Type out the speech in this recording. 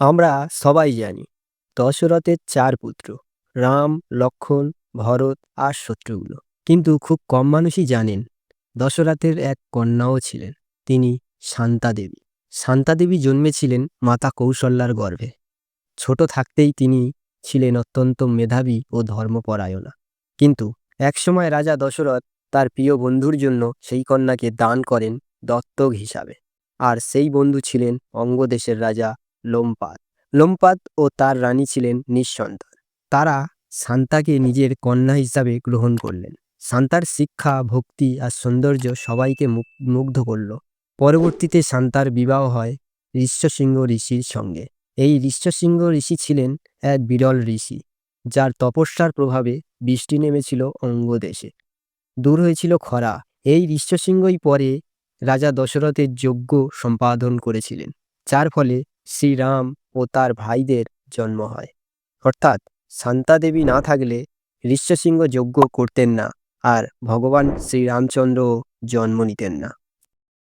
আমরা সবাই জানি দশরথের চার পুত্র, রাম, লক্ষণ, ভরত আর শত্রুঘ্ন কিন্তু খুব কম মানুষই জানেন দশরথের এক কন্যাও ছিলেন, তিনি শান্তা দেবী শান্তা দেবী জন্মেছিলেন মাতা কৌশল্যার গর্ভে। ছোট থাকতেই তিনি ছিলেন অত্যন্ত মেধাবী ও ধর্মপরায়ণা। কিন্তু একসময় রাজা দশরথ তার প্রিয় বন্ধুর জন্য সেই কন্যাকে দান করেন দত্তক হিসাবে। আর সেই বন্ধু ছিলেন অঙ্গদেশের রাজা লোমপাদ লোমপাদ ও তার রানী ছিলেন নিঃসন্তান। তারা শান্তাকে নিজের কন্যা হিসাবে গ্রহণ করলেন। শান্তার শিক্ষা, ভক্তি আর সৌন্দর্য সবাইকে মুগ্ধ করল। পরবর্তীতে শান্তার বিবাহ হয় ঋষ্যসিংহ ঋষির সঙ্গে। এই ঋষ্যসিংহ ঋষি ছিলেন এক বিরল ঋষি, যার তপস্যার প্রভাবে বৃষ্টি নেমেছিল অঙ্গদেশে। দূর হয়েছিল খরা। এই ঋষ্যসিংহই পরে রাজা দশরথের যজ্ঞ সম্পাদন করেছিলেন, যার ফলে শ্রীরাম ও তার ভাইদের জন্ম হয়। অর্থাৎ শান্তা দেবী না থাকলে ঋষ্যসিংহ যজ্ঞ করতেন না আর ভগবান শ্রীরামচন্দ্রও জন্ম নিতেন না।